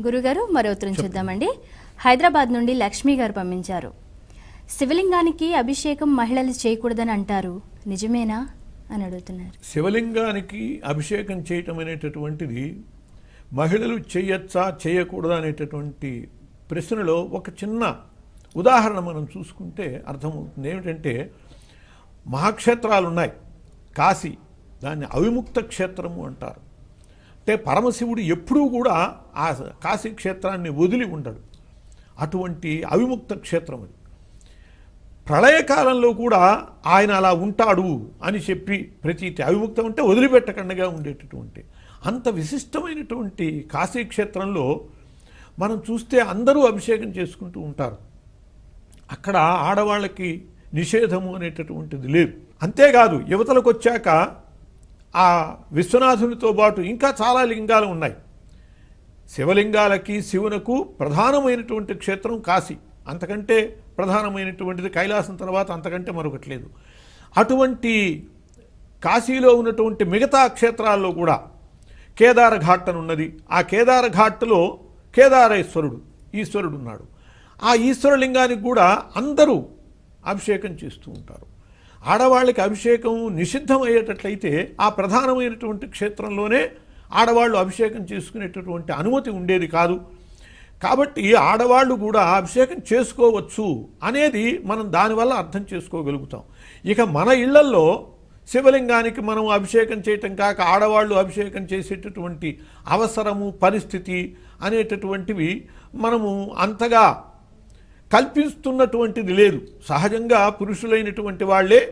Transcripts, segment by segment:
గురుగారు మరో ఉత్తరం చూద్దామండి. హైదరాబాద్ నుండి లక్ష్మి గారు పంపించారు. శివలింగానికి అభిషేకం మహిళలు చేయకూడదని అంటారు. నిజమేనా? అని అడుగుతున్నారు. శివలింగానికి అభిషేకం చేయటం అనేటటువంటిది మహిళలు చేయొచ్చా చేయకూడదా అనేటటువంటి ప్రశ్నలో ఒక చిన్న ఉదాహరణ మనం చూసుకుంటే అర్థమవుతుంది. ఏమిటంటే మహాక్షేత్రాలు ఉన్నాయి కాశీ దాన్ని అవిముక్త క్షేత్రము అంటారు. అంటే పరమశివుడు ఎప్పుడూ కూడా ఆ కాశీ క్షేత్రాన్ని వదిలి ఉండడు. అటువంటి అవిముక్త క్షేత్రం అది. ప్రళయకాలంలో కూడా ఆయన అలా ఉంటాడు అని చెప్పి ప్రతీతి అవిముక్తం అంటే వదిలిపెట్టకుండా ఉండేటటువంటి అంత విశిష్టమైనటువంటి కాశీ క్షేత్రంలో మనం చూస్తే అందరూ అభిషేకం చేసుకుంటూ ఉంటారు. అక్కడ ఆడవాళ్ళకి నిషేధము అనేటటువంటిది లేదు. అంతేకాదు యువతలకు వచ్చాక ఆ విశ్వనాథునితో పాటు ఇంకా చాలా లింగాలు ఉన్నాయి. శివలింగాలకి శివునకు ప్రధానమైనటువంటి క్షేత్రం కాశీ. అంతకంటే ప్రధానమైనటువంటిది కైలాసం తర్వాత అంతకంటే మరొకటి లేదు. అటువంటి కాశీలో ఉన్నటువంటి మిగతా క్షేత్రాల్లో కూడా కేదార ఘాట్ అని ఉన్నది. ఆ కేదార ఘాట్లో కేదారేశ్వరుడు ఈశ్వరుడు ఉన్నాడు. ఆ ఈశ్వరలింగానికి కూడా అందరూ అభిషేకం చేస్తూ ఉంటారు. ఆడవాళ్ళకి అభిషేకం నిషిద్ధం అయ్యేటట్లయితే ఆ ప్రధానమైనటువంటి క్షేత్రంలోనే ఆడవాళ్ళు అభిషేకం చేసుకునేటటువంటి అనుమతి ఉండేది కాదు. కాబట్టి ఆడవాళ్ళు కూడా అభిషేకం చేసుకోవచ్చు అనేది మనం దానివల్ల అర్థం చేసుకోగలుగుతాం. ఇక మన ఇళ్ళల్లో శివలింగానికి మనం అభిషేకం చేయటం కాక ఆడవాళ్ళు అభిషేకం చేసేటటువంటి అవసరము పరిస్థితి అనేటటువంటివి మనము అంతగా కల్పిస్తున్నటువంటిది లేదు సహజంగా పురుషులైనటువంటి వాళ్ళే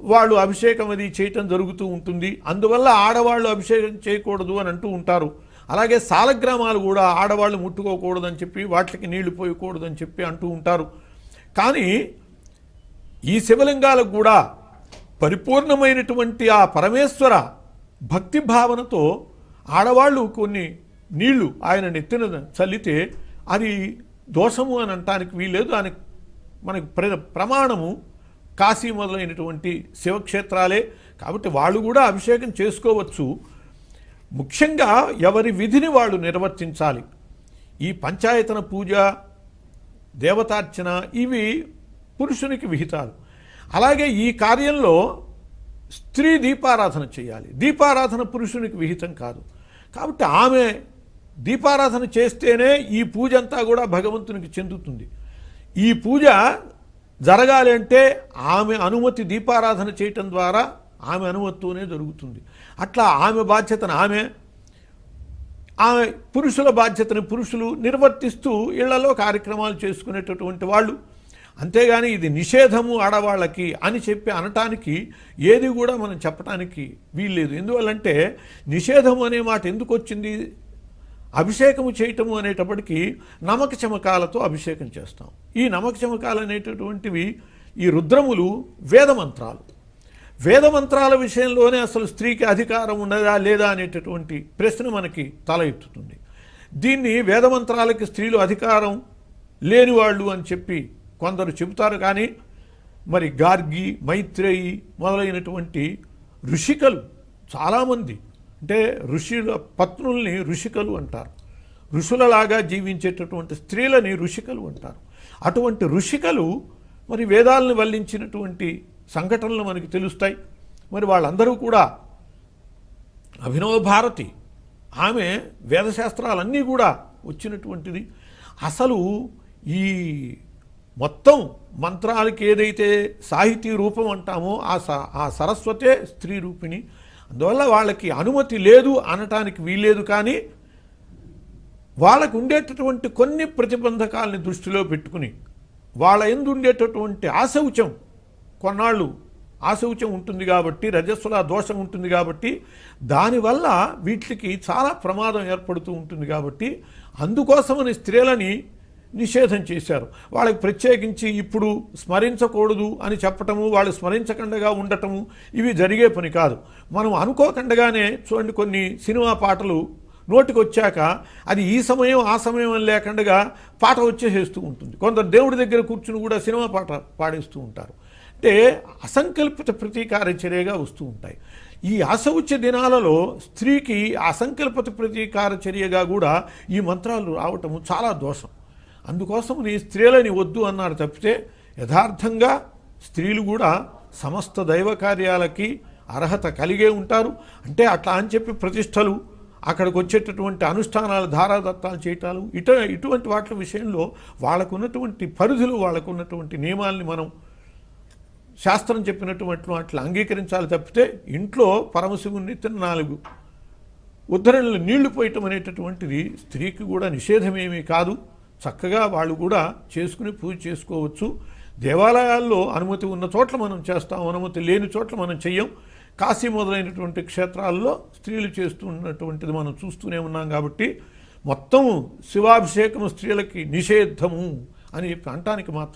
వాళ్ళు అభిషేకం అది చేయటం జరుగుతూ ఉంటుంది. అందువల్ల ఆడవాళ్ళు అభిషేకం చేయకూడదు అని అంటూ ఉంటారు. అలాగే సాలగ్రామాలు కూడా ఆడవాళ్ళు ముట్టుకోకూడదని చెప్పి వాటికి నీళ్ళు పోయకూడదని చెప్పి అంటూ ఉంటారు. కానీ ఈ శివలింగాలకు కూడా పరిపూర్ణమైనటువంటి ఆ పరమేశ్వర భక్తి భావనతో ఆడవాళ్ళు కొన్ని నీళ్ళు ఆయన నెత్తిన చల్లితే అది దోషము అని అంటానికి వీలేదు దానికి మనకి ప్ర ప్రమాణము కాశీ మొదలైనటువంటి శివక్షేత్రాలే. కాబట్టి వాళ్ళు కూడా అభిషేకం చేసుకోవచ్చు. ముఖ్యంగా ఎవరి విధిని వాళ్ళు నిర్వర్తించాలి. ఈ పంచాయతన పూజ దేవతార్చన ఇవి పురుషునికి విహితాలు. అలాగే ఈ కార్యంలో స్త్రీ దీపారాధన చేయాలి. దీపారాధన పురుషునికి విహితం కాదు. కాబట్టి ఆమె దీపారాధన చేస్తేనే ఈ పూజ అంతా కూడా భగవంతునికి చెందుతుంది. ఈ పూజ జరగాలి అంటే ఆమె అనుమతి దీపారాధన చేయటం ద్వారా ఆమె అనుమతితోనే జరుగుతుంది. అట్లా ఆమె బాధ్యతను ఆమె ఆమె పురుషుల బాధ్యతను పురుషులు నిర్వర్తిస్తూ ఇళ్ళలో కార్యక్రమాలు చేసుకునేటటువంటి వాళ్ళు. అంతేగాని ఇది నిషేధము ఆడవాళ్ళకి అని చెప్పి అనటానికి ఏది కూడా మనం చెప్పడానికి వీల్లేదు. ఎందువల్లంటే నిషేధము అనే మాట ఎందుకు వచ్చింది అభిషేకము చేయటము అనేటప్పటికీ నమక చమకాలతో అభిషేకం చేస్తాం. ఈ నమక చమకాలు అనేటటువంటివి ఈ రుద్రములు వేదమంత్రాలు. వేదమంత్రాల విషయంలోనే అసలు స్త్రీకి అధికారం ఉన్నదా లేదా అనేటటువంటి ప్రశ్న మనకి తల ఎత్తుతుంది. దీన్ని వేదమంత్రాలకి స్త్రీలు అధికారం లేనివాళ్ళు అని చెప్పి కొందరు చెబుతారు కానీ మరి గార్గి మైత్రేయి మొదలైనటువంటి ఋషికలు చాలామంది అంటే ఋషుల పత్నుల్ని ఋషికలు అంటారు. ఋషులలాగా జీవించేటటువంటి స్త్రీలని ఋషికలు అంటారు. అటువంటి ఋషికలు మరి వేదాలను వల్లించినటువంటి సంఘటనలు మనకి తెలుస్తాయి. మరి వాళ్ళందరూ కూడా అభినవ భారతి. ఆమె వేదశాస్త్రాలన్నీ కూడా వచ్చినటువంటిది. అసలు ఈ మొత్తం మంత్రాలకి ఏదైతే సాహితీ రూపం అంటామో ఆ స ఆ సరస్వతే స్త్రీ రూపిణి అందువల్ల వాళ్ళకి అనుమతి లేదు అనటానికి వీల్లేదు కానీ వాళ్ళకు ఉండేటటువంటి కొన్ని ప్రతిబంధకాలని దృష్టిలో పెట్టుకుని వాళ్ళ ఎందు ఉండేటటువంటి ఆశౌచం కొన్నాళ్ళు ఆశౌచం ఉంటుంది కాబట్టి రజస్సుల దోషం ఉంటుంది కాబట్టి దానివల్ల వీటికి చాలా ప్రమాదం ఏర్పడుతూ ఉంటుంది కాబట్టి అందుకోసమని స్త్రీలని నిషేధం చేశారు. వాళ్ళకి ప్రత్యేకించి ఇప్పుడు స్మరించకూడదు అని చెప్పటము వాళ్ళు స్మరించకుండా ఉండటము ఇవి జరిగే పని కాదు. మనం అనుకోకుండగానే చూడండి కొన్ని సినిమా పాటలు నోటికి వచ్చాక అది ఈ సమయం ఆ సమయం అని లేకుండా పాట వచ్చేసేస్తూ ఉంటుంది. కొందరు దేవుడి దగ్గర కూర్చుని కూడా సినిమా పాట పాడేస్తూ ఉంటారు. అంటే అసంకల్పిత ప్రతీకార చర్యగా వస్తూ ఉంటాయి. ఈ అసౌచ్య దినాలలో స్త్రీకి అసంకల్పిత ప్రతీకార చర్యగా కూడా ఈ మంత్రాలు రావటము చాలా దోషం. అందుకోసం నీ స్త్రీలని వద్దు అన్నారు తప్పితే యథార్థంగా స్త్రీలు కూడా సమస్త దైవ కార్యాలకి అర్హత కలిగే ఉంటారు. అంటే అట్లా అని చెప్పి ప్రతిష్టలు అక్కడికి వచ్చేటటువంటి అనుష్ఠానాలు ధారాదత్తాలు చేయటాలు ఇట ఇటువంటి వాటి విషయంలో వాళ్ళకున్నటువంటి పరిధులు వాళ్ళకున్నటువంటి నియమాల్ని మనం శాస్త్రం చెప్పినటువంటి వాటిని అంగీకరించాలి తప్పితే ఇంట్లో పరమశివుని ఎత్తిన నాలుగు ఉద్ధరణలు నీళ్ళు పోయటం అనేటటువంటిది స్త్రీకి కూడా నిషేధమేమీ కాదు. చక్కగా వాళ్ళు కూడా చేసుకుని పూజ చేసుకోవచ్చు. దేవాలయాల్లో అనుమతి ఉన్న చోట్ల మనం చేస్తాం అనుమతి లేని చోట్ల మనం చెయ్యం. కాశీ మొదలైనటువంటి క్షేత్రాల్లో స్త్రీలు చేస్తున్నటువంటిది మనం చూస్తూనే ఉన్నాం కాబట్టి మొత్తం శివాభిషేకం స్త్రీలకి నిషేధము అని చెప్పి అంటానికి మాత్రం